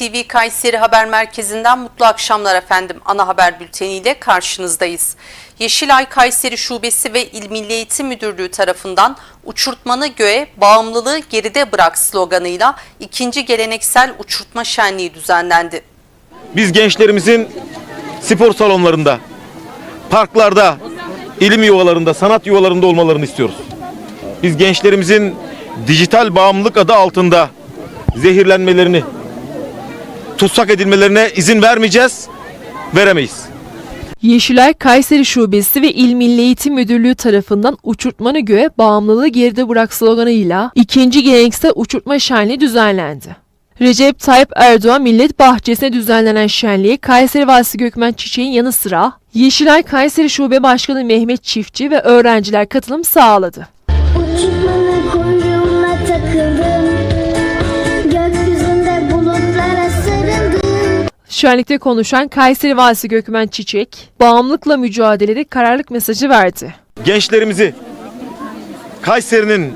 TV Kayseri Haber Merkezi'nden mutlu akşamlar efendim. Ana haber bülteniyle karşınızdayız. Yeşilay Kayseri Şubesi ve İl Milli Eğitim Müdürlüğü tarafından uçurtmanı göğe bağımlılığı geride bırak sloganıyla ikinci geleneksel uçurtma şenliği düzenlendi. Biz gençlerimizin spor salonlarında, parklarda, ilim yuvalarında, sanat yuvalarında olmalarını istiyoruz. Biz gençlerimizin dijital bağımlılık adı altında zehirlenmelerini, tutsak edilmelerine izin vermeyeceğiz, veremeyiz. Yeşilay Kayseri Şubesi ve İl Milli Eğitim Müdürlüğü tarafından uçurtmanı göğe bağımlılığı geride bırak sloganıyla ikinci geleneksel uçurtma şenliği düzenlendi. Recep Tayyip Erdoğan Millet Bahçesi'nde düzenlenen şenliğe Kayseri Valisi Gökmen Çiçek'in yanı sıra Yeşilay Kayseri Şube Başkanı Mehmet Çiftçi ve öğrenciler katılım sağladı. Uçurtmanın Şenlikte konuşan Kayseri Valisi Gökmen Çiçek, bağımlılıkla mücadelede kararlılık mesajı verdi. Gençlerimizi, Kayseri'nin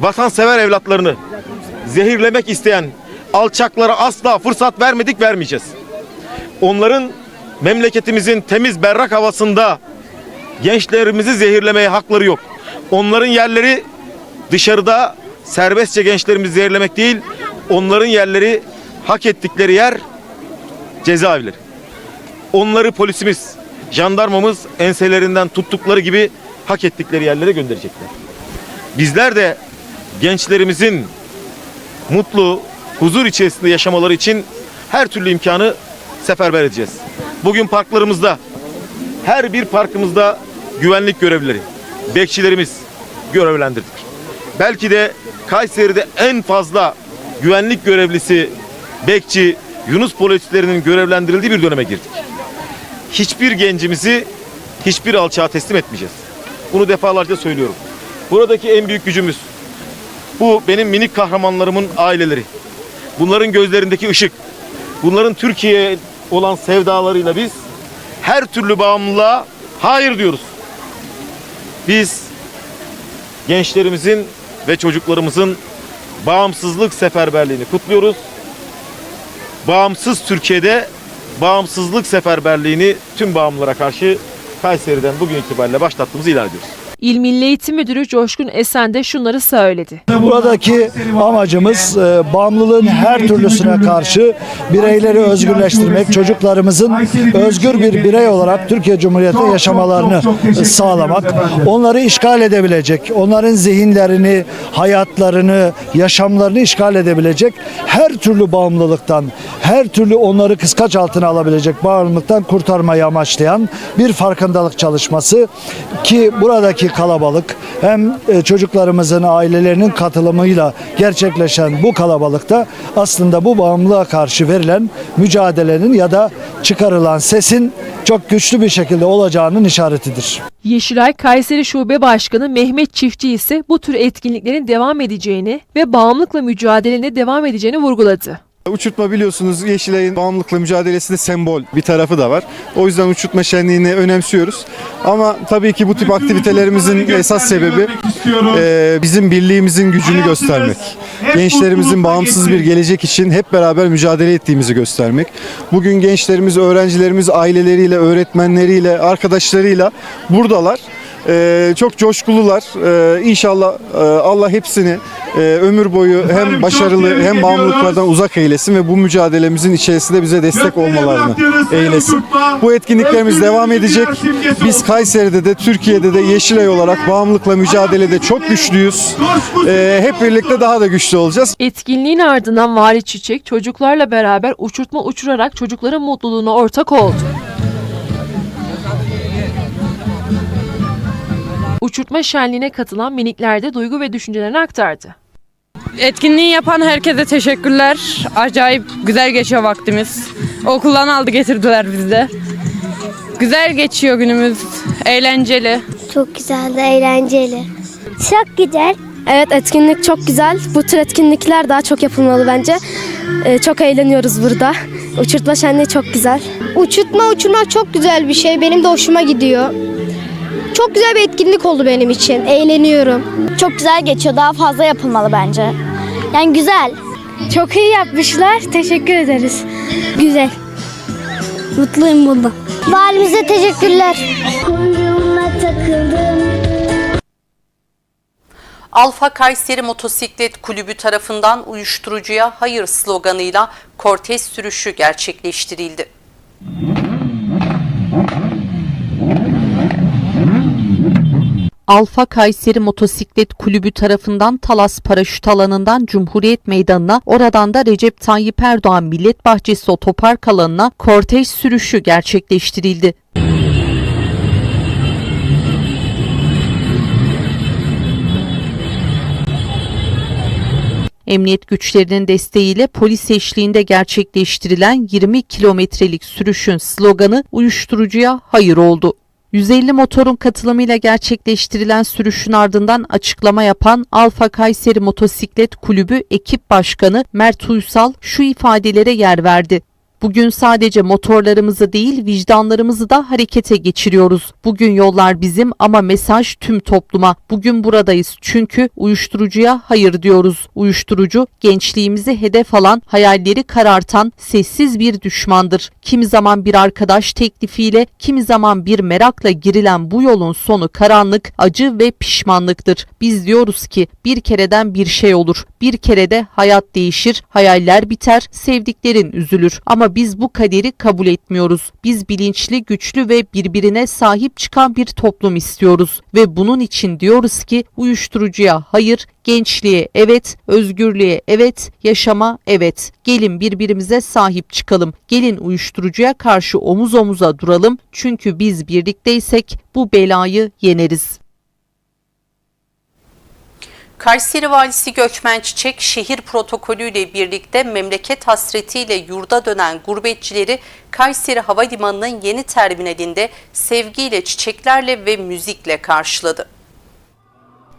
vatansever evlatlarını zehirlemek isteyen alçaklara asla fırsat vermedik, vermeyeceğiz. Onların memleketimizin temiz berrak havasında gençlerimizi zehirlemeye hakları yok. Onların yerleri dışarıda serbestçe gençlerimizi zehirlemek değil, onların yerleri hak ettikleri yer cezaevleri. Onları polisimiz, jandarmamız enselerinden tuttukları gibi hak ettikleri yerlere gönderecekler. Bizler de gençlerimizin mutlu, huzur içerisinde yaşamaları için her türlü imkanı seferber edeceğiz. Bugün parklarımızda, her bir parkımızda güvenlik görevlileri, bekçilerimiz görevlendirdik. Belki de Kayseri'de en fazla güvenlik görevlisi, bekçi, Yunus polislerinin görevlendirildiği bir döneme girdik. Hiçbir gencimizi hiçbir alçağa teslim etmeyeceğiz. Bunu defalarca söylüyorum. Buradaki en büyük gücümüz bu benim minik kahramanlarımın aileleri. Bunların gözlerindeki ışık. Bunların Türkiye'ye olan sevdalarıyla biz her türlü bağımlılığa hayır diyoruz. Biz gençlerimizin ve çocuklarımızın bağımsızlık seferberliğini kutluyoruz. Bağımsız Türkiye'de bağımsızlık seferberliğini tüm bağımlılara karşı Kayseri'den bugün itibariyle başlattığımızı ilan ediyoruz. İl Milli Eğitim Müdürü Coşkun Esen de şunları söyledi. Buradaki amacımız e, bağımlılığın her türlüsüne karşı bireyleri özgürleştirmek, çocuklarımızın özgür bir birey olarak Türkiye Cumhuriyeti'nde yaşamalarını sağlamak, onları işgal edebilecek, onların zihinlerini, hayatlarını, yaşamlarını işgal edebilecek her türlü bağımlılıktan, her türlü onları kıskaç altına alabilecek bağımlılıktan kurtarmayı amaçlayan bir farkındalık çalışması ki buradaki kalabalık hem e, çocuklarımızın ailelerinin katılımıyla gerçekleşen bu kalabalıkta aslında bu bağımlılığa karşı verilen mücadelenin ya da çıkarılan sesin çok güçlü bir şekilde olacağının işaretidir. Yeşilay Kayseri Şube Başkanı Mehmet Çiftçi ise bu tür etkinliklerin devam edeceğini ve bağımlılıkla mücadelenin devam edeceğini vurguladı. Uçurtma biliyorsunuz Yeşilay'ın bağımlılıkla mücadelesinde sembol bir tarafı da var. O yüzden uçurtma şenliğini önemsiyoruz. Ama tabii ki bu tip aktivitelerimizin esas sebebi e, bizim birliğimizin gücünü göstermek. Gençlerimizin bağımsız bir gelecek için hep beraber mücadele ettiğimizi göstermek. Bugün gençlerimiz, öğrencilerimiz aileleriyle, öğretmenleriyle, arkadaşlarıyla buradalar. E, çok coşkulular. E, inşallah e, Allah hepsini e, ömür boyu hem başarılı hem bağımlılıklardan uzak eylesin ve bu mücadelemizin içerisinde bize destek olmalarını eylesin. Bu etkinliklerimiz devam edecek. Biz Kayseri'de de Türkiye'de de Yeşilay olarak bağımlılıkla mücadelede çok güçlüyüz. E, hep birlikte daha da güçlü olacağız. Etkinliğin ardından Vali Çiçek çocuklarla beraber uçurtma uçurarak çocukların mutluluğuna ortak oldu. Uçurtma şenliğine katılan minikler de duygu ve düşüncelerini aktardı. Etkinliği yapan herkese teşekkürler. Acayip güzel geçiyor vaktimiz. Okuldan aldı getirdiler bizi de. Güzel geçiyor günümüz. Eğlenceli. Çok güzel de eğlenceli Çok güzel Evet etkinlik çok güzel. Bu tür etkinlikler daha çok yapılmalı bence. Ee, çok eğleniyoruz burada. Uçurtma şenliği çok güzel. Uçurtma uçurmak çok güzel bir şey benim de hoşuma gidiyor Çok güzel bir etkinlik oldu benim için eğleniyorum Çok güzel geçiyor. Daha fazla yapılmalı bence. Yani güzel. Çok iyi yapmışlar. Teşekkür ederiz. Güzel. Mutluyum bundan. Valimize teşekkürler. Alfa Kayseri Motosiklet Kulübü tarafından uyuşturucuya hayır sloganıyla kortej sürüşü gerçekleştirildi. Alfa Kayseri Motosiklet Kulübü tarafından Talas Paraşüt alanından Cumhuriyet Meydanı'na, oradan da Recep Tayyip Erdoğan Millet Bahçesi Otopark alanına kortej sürüşü gerçekleştirildi. Emniyet güçlerinin desteğiyle polis eşliğinde gerçekleştirilen 20 kilometrelik sürüşün sloganı uyuşturucuya hayır oldu. 150 motorun katılımıyla gerçekleştirilen sürüşün ardından açıklama yapan Alfa Kayseri Motosiklet Kulübü ekip başkanı Mert Uysal şu ifadelere yer verdi. Bugün sadece motorlarımızı değil vicdanlarımızı da harekete geçiriyoruz. Bugün yollar bizim ama mesaj tüm topluma. Bugün buradayız çünkü uyuşturucuya hayır diyoruz. Uyuşturucu gençliğimizi hedef alan, hayalleri karartan sessiz bir düşmandır. Kimi zaman bir arkadaş teklifiyle, kimi zaman bir merakla girilen bu yolun sonu karanlık, acı ve pişmanlıktır. Biz diyoruz ki bir kereden bir şey olur. Bir kerede hayat değişir, hayaller biter, sevdiklerin üzülür. Ama biz bu kaderi kabul etmiyoruz. Biz bilinçli, güçlü ve birbirine sahip çıkan bir toplum istiyoruz. Ve bunun için diyoruz ki uyuşturucuya hayır, gençliğe evet, özgürlüğe evet, yaşama evet. Gelin birbirimize sahip çıkalım. Gelin uyuşturucuya karşı omuz omuza duralım. Çünkü biz birlikteysek bu belayı yeneriz. Kayseri Valisi Gökmen Çiçek şehir protokolüyle birlikte memleket hasretiyle yurda dönen gurbetçileri Kayseri Havalimanı'nın yeni terminalinde sevgiyle, çiçeklerle ve müzikle karşıladı.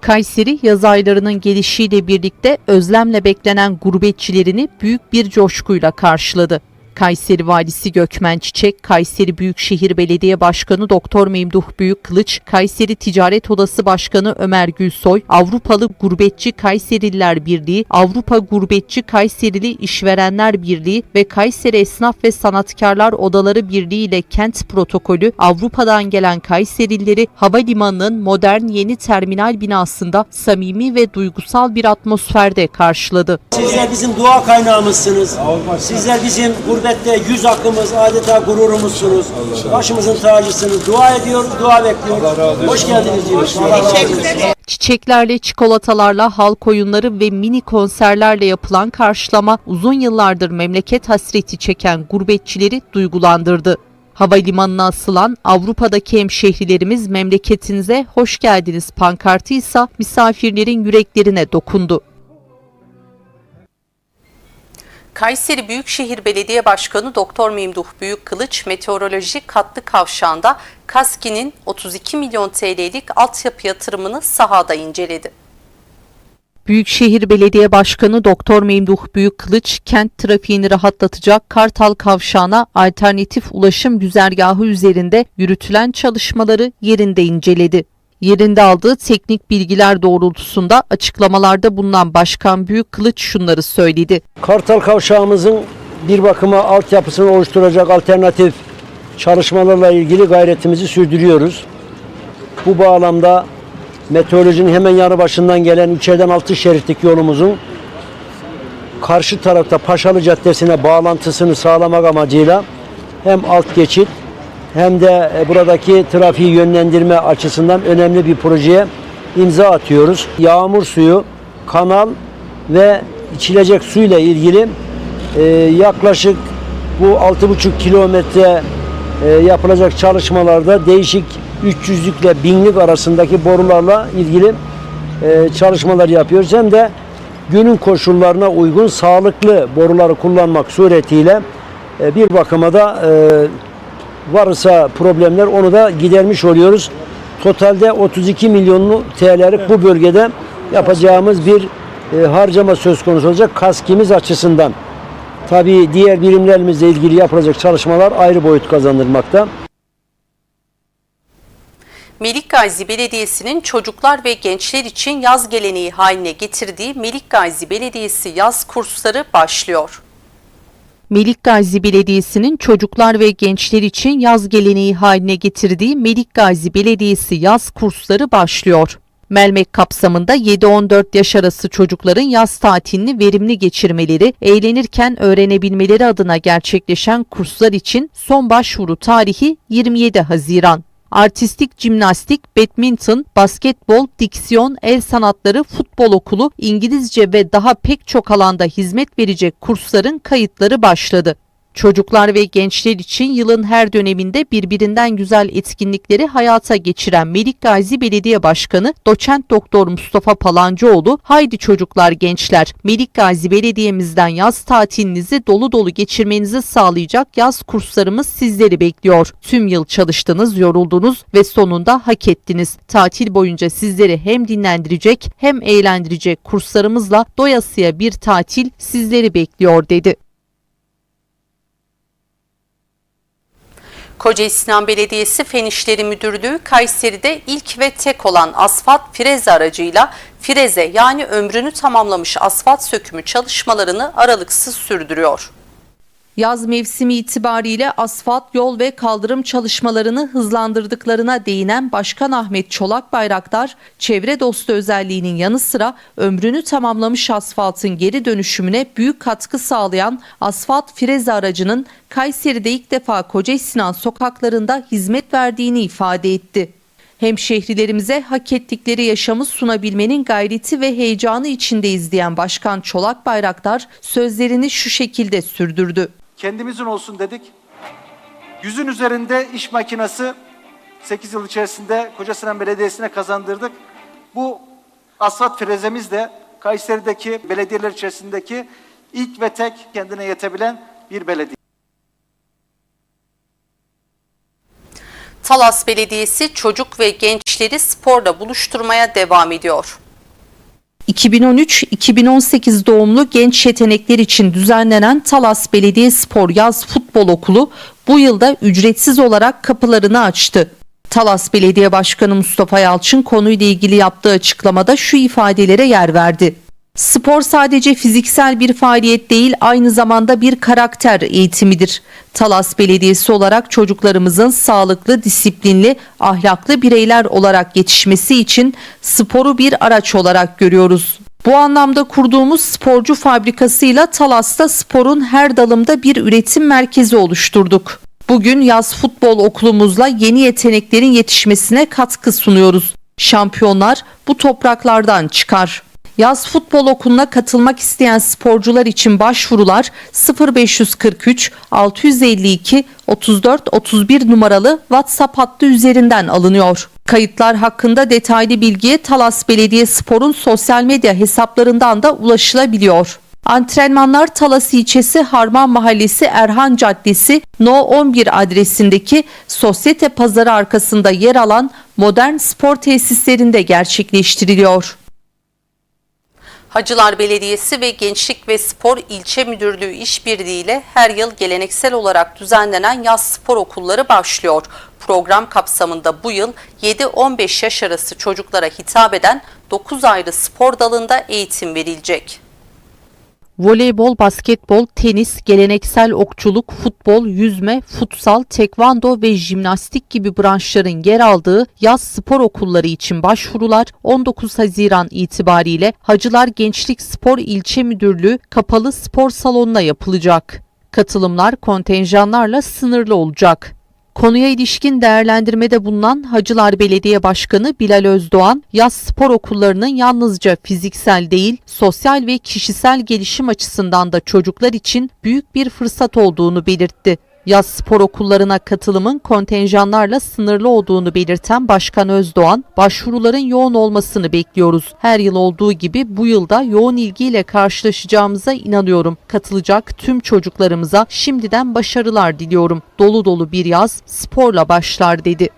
Kayseri yaz aylarının gelişiyle birlikte özlemle beklenen gurbetçilerini büyük bir coşkuyla karşıladı. Kayseri Valisi Gökmen Çiçek, Kayseri Büyükşehir Belediye Başkanı Doktor Memduh Büyükkılıç, Kayseri Ticaret Odası Başkanı Ömer Gülsoy, Avrupalı Gurbetçi Kayserililer Birliği, Avrupa Gurbetçi Kayserili İşverenler Birliği ve Kayseri Esnaf ve Sanatkarlar Odaları Birliği ile kent protokolü Avrupa'dan gelen Kayserilileri havalimanının modern yeni terminal binasında samimi ve duygusal bir atmosferde karşıladı. Sizler bizim dua kaynağımızsınız. Sizler bizim gurbette yüz hakkımız, adeta gururumuzsunuz. Başımızın tacısınız. Dua ediyor, dua bekliyor. Hoş geldiniz diyoruz. Allah razı olsun. Çiçeklerle, çikolatalarla, halk oyunları ve mini konserlerle yapılan karşılama uzun yıllardır memleket hasreti çeken gurbetçileri duygulandırdı. Havalimanına asılan Avrupa'daki hemşehrilerimiz memleketinize hoş geldiniz pankartı ise misafirlerin yüreklerine dokundu. Kayseri Büyükşehir Belediye Başkanı Doktor Memduh Büyükkılıç meteoroloji katlı kavşağında KASKİ'nin 32 milyon TL'lik altyapı yatırımını sahada inceledi. Büyükşehir Belediye Başkanı Doktor Memduh Büyükkılıç kent trafiğini rahatlatacak Kartal Kavşağı'na alternatif ulaşım güzergahı üzerinde yürütülen çalışmaları yerinde inceledi. Yerinde aldığı teknik bilgiler doğrultusunda açıklamalarda bulunan Başkan Büyükkılıç şunları söyledi. Kartal kavşağımızın bir bakıma altyapısını oluşturacak alternatif çalışmalarla ilgili gayretimizi sürdürüyoruz. Bu bağlamda meteorolojinin hemen yanı başından gelen içeriden altı şeritlik yolumuzun karşı tarafta Paşalı Caddesi'ne bağlantısını sağlamak amacıyla hem alt geçit hem de e, buradaki trafiği yönlendirme açısından önemli bir projeye imza atıyoruz. Yağmur suyu, kanal ve içilecek suyla ilgili e, yaklaşık bu 6,5 kilometre e, yapılacak çalışmalarda değişik 300'lükle 1000'lik arasındaki borularla ilgili çalışmalar yapıyoruz. Hem de günün koşullarına uygun sağlıklı boruları kullanmak suretiyle bir bakıma da varsa problemler onu da gidermiş oluyoruz. Totalde 32 milyon TL'lik bu bölgede yapacağımız bir e, harcama söz konusu olacak kaskimiz açısından. Tabii diğer birimlerimizle ilgili yapılacak çalışmalar ayrı boyut kazandırmakta. Melik Gazi Belediyesi'nin çocuklar ve gençler için yaz geleneği haline getirdiği Melik Gazi Belediyesi yaz kursları başlıyor. Melik Gazi Belediyesi'nin çocuklar ve gençler için yaz geleneği haline getirdiği Melik Gazi Belediyesi yaz kursları başlıyor. Melmek kapsamında 7-14 yaş arası çocukların yaz tatilini verimli geçirmeleri, eğlenirken öğrenebilmeleri adına gerçekleşen kurslar için son başvuru tarihi 27 Haziran. Artistik, jimnastik, badminton, basketbol, diksiyon, el sanatları, futbol okulu, İngilizce ve daha pek çok alanda hizmet verecek kursların kayıtları başladı. Çocuklar ve gençler için yılın her döneminde birbirinden güzel etkinlikleri hayata geçiren Melik Gazi Belediye Başkanı Doçent Doktor Mustafa Palancıoğlu, haydi çocuklar gençler, Melik Gazi Belediye'mizden yaz tatilinizi dolu dolu geçirmenizi sağlayacak yaz kurslarımız sizleri bekliyor. Tüm yıl çalıştınız, yoruldunuz ve sonunda hak ettiniz. Tatil boyunca sizleri hem dinlendirecek hem eğlendirecek kurslarımızla doyasıya bir tatil sizleri bekliyor dedi. Koca İslam Belediyesi Fen İşleri Müdürlüğü Kayseri'de ilk ve tek olan asfalt freze aracıyla freze yani ömrünü tamamlamış asfalt sökümü çalışmalarını aralıksız sürdürüyor. Yaz mevsimi itibariyle asfalt, yol ve kaldırım çalışmalarını hızlandırdıklarına değinen Başkan Ahmet Çolak Bayraktar, çevre dostu özelliğinin yanı sıra ömrünü tamamlamış asfaltın geri dönüşümüne büyük katkı sağlayan asfalt freze aracının Kayseri'de ilk defa Koca Sinan sokaklarında hizmet verdiğini ifade etti. Hemşehrilerimize hak ettikleri yaşamı sunabilmenin gayreti ve heyecanı içindeyiz diyen Başkan Çolak Bayraktar sözlerini şu şekilde sürdürdü. Kendimizin olsun dedik. Yüzün üzerinde iş makinesi 8 yıl içerisinde Kocasinan Belediyesi'ne kazandırdık. Bu asfalt frezemiz de Kayseri'deki belediyeler içerisindeki ilk ve tek kendine yetebilen bir belediye. Talas Belediyesi çocuk ve gençleri sporla buluşturmaya devam ediyor. 2013-2018 doğumlu genç yetenekler için düzenlenen Talas Belediye Spor Yaz Futbol Okulu bu yılda ücretsiz olarak kapılarını açtı. Talas Belediye Başkanı Mustafa Yalçın konuyla ilgili yaptığı açıklamada şu ifadelere yer verdi. Spor sadece fiziksel bir faaliyet değil, aynı zamanda bir karakter eğitimidir. Talas Belediyesi olarak çocuklarımızın sağlıklı, disiplinli, ahlaklı bireyler olarak yetişmesi için sporu bir araç olarak görüyoruz. Bu anlamda kurduğumuz sporcu fabrikasıyla Talas'ta sporun her dalında bir üretim merkezi oluşturduk. Bugün yaz futbol okulumuzla yeni yeteneklerin yetişmesine katkı sunuyoruz. Şampiyonlar bu topraklardan çıkar. Yaz futbol okuluna katılmak isteyen sporcular için başvurular 0543 652 34 31 numaralı WhatsApp hattı üzerinden alınıyor. Kayıtlar hakkında detaylı bilgiye Talas Belediye Spor'un sosyal medya hesaplarından da ulaşılabiliyor. Antrenmanlar Talas ilçesi Harman Mahallesi Erhan Caddesi No 11 adresindeki Sosyete Pazarı arkasında yer alan modern spor tesislerinde gerçekleştiriliyor. Hacılar Belediyesi ve Gençlik ve Spor İlçe Müdürlüğü işbirliğiyle her yıl geleneksel olarak düzenlenen yaz spor okulları başlıyor. Program kapsamında bu yıl 7-15 yaş arası çocuklara hitap eden 9 ayrı spor dalında eğitim verilecek. Voleybol, basketbol, tenis, geleneksel okçuluk, futbol, yüzme, futsal, tekvando ve jimnastik gibi branşların yer aldığı yaz spor okulları için başvurular 19 Haziran itibariyle Hacılar Gençlik Spor İlçe Müdürlüğü kapalı spor salonuna yapılacak. Katılımlar kontenjanlarla sınırlı olacak. Konuya ilişkin değerlendirmede bulunan Hacılar Belediye Başkanı Bilal Özdoğan, yaz spor okullarının yalnızca fiziksel değil, sosyal ve kişisel gelişim açısından da çocuklar için büyük bir fırsat olduğunu belirtti. Yaz spor okullarına katılımın kontenjanlarla sınırlı olduğunu belirten Başkan Özdoğan, başvuruların yoğun olmasını bekliyoruz. Her yıl olduğu gibi bu yılda yoğun ilgiyle karşılaşacağımıza inanıyorum. Katılacak tüm çocuklarımıza şimdiden başarılar diliyorum. Dolu dolu bir yaz sporla başlar dedi.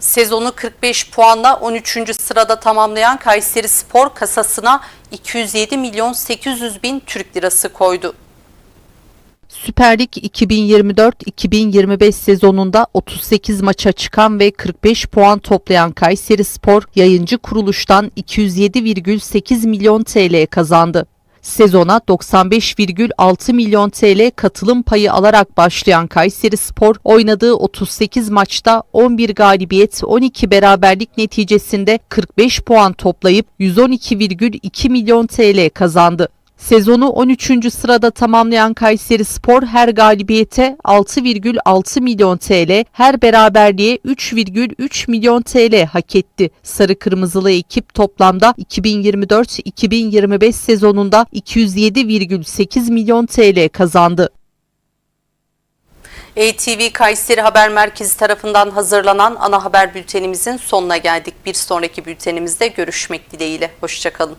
Sezonu 45 puanla 13. sırada tamamlayan Kayseri Spor kasasına 207 milyon 800 bin Türk lirası koydu. Süper Lig 2024-2025 sezonunda 38 maça çıkan ve 45 puan toplayan Kayseri Spor, yayıncı kuruluştan 207,8 milyon TL kazandı. Sezona 95,6 milyon TL katılım payı alarak başlayan Kayseri Spor oynadığı 38 maçta 11 galibiyet 12 beraberlik neticesinde 45 puan toplayıp 112,2 milyon TL kazandı. Sezonu 13. sırada tamamlayan Kayseri Spor her galibiyete 6,6 milyon TL, her beraberliğe 3,3 milyon TL hak etti. Sarı Kırmızılı ekip toplamda 2024-2025 sezonunda 207,8 milyon TL kazandı. ATV Kayseri Haber Merkezi tarafından hazırlanan ana haber bültenimizin sonuna geldik. Bir sonraki bültenimizde görüşmek dileğiyle. Hoşçakalın.